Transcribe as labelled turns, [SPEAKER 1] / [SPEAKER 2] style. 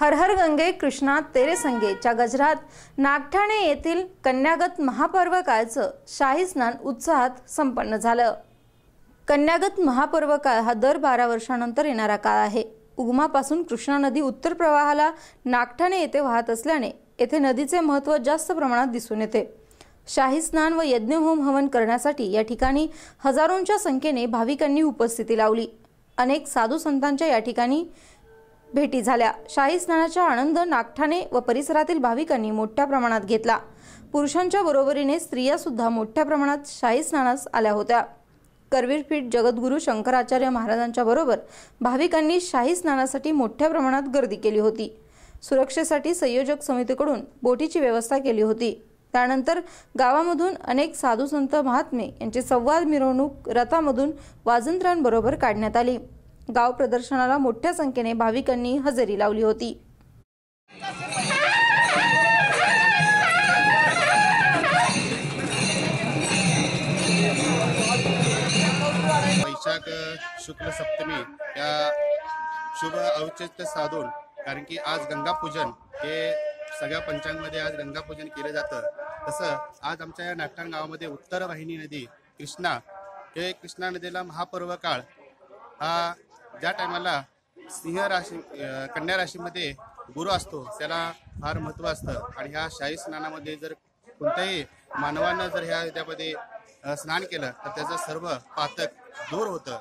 [SPEAKER 1] हर हर गंगे कृष्णा तेरे संगेच्या गजरात. नागठाणे येथील कन्यागत महापर्व काळचं शाही स्नान उत्साहात संपन्न झालं. कन्यागत महापर्व काळ हा दर बारा वर्षानंतर येणारा काळ आहे. उगमापासून कृष्णा नदी उत्तर प्रवाहाला नागठाणे येथे वाहत असल्याने येथे नदीचे महत्त्व जास्त प्रमाणात दिसून येते. शाही स्नान व यज्ञहोम हवन करण्यासाठी या ठिकाणी हजारोंच्या संख्येने भाविकांनी उपस्थिती लावली. अनेक साधू संतांच्या या ठिकाणी भेटी झाल्या. शाही स्नानाचा आनंद नागठाणे व परिसरातील भाविकांनी मोठ्या प्रमाणात घेतला. पुरुषांच्या बरोबरीने स्त्रिया सुद्धा मोठ्या प्रमाणात शाही स्नानास आल्या होत्या. करवीरपीठ जगद्गुरू शंकराचार्य महाराजांच्या बरोबर भाविकांनी शाही स्नानासाठी मोठ्या प्रमाणात गर्दी केली होती. सुरक्षेसाठी संयोजक समितीकडून बोटीची व्यवस्था केली होती. त्यानंतर गावामधून अनेक साधू संत महात्मे यांची संवाद मिरवणूक रथामधून वाजंत्र्यांबरोबर काढण्यात आली. गाव प्रदर्शनाला मोठ्या संख्येने भाविकांनी हजेरी लावली होती.
[SPEAKER 2] वैशाख शुक्ल सप्तमी या शुभ औचित्य साधून कारण की आज गंगापूजन हे सगळ्या पंचांगमध्ये आज गंगापूजन केलं जातं. तसं आज आमच्या या नागठाण गावामध्ये उत्तर वाहिनी नदी कृष्णा हे कृष्णा नदीला महापर्व काळ हा ज्या टायमाला सिंह राशी कन्या राशीमध्ये गुरु असतो त्याला फार महत्त्व असतं. आणि ह्या शाही स्नानामध्ये जर कोणत्याही मानवानं जर ह्या त्यामध्ये स्नान केलं तर त्याचं सर्व पातक दूर होतं.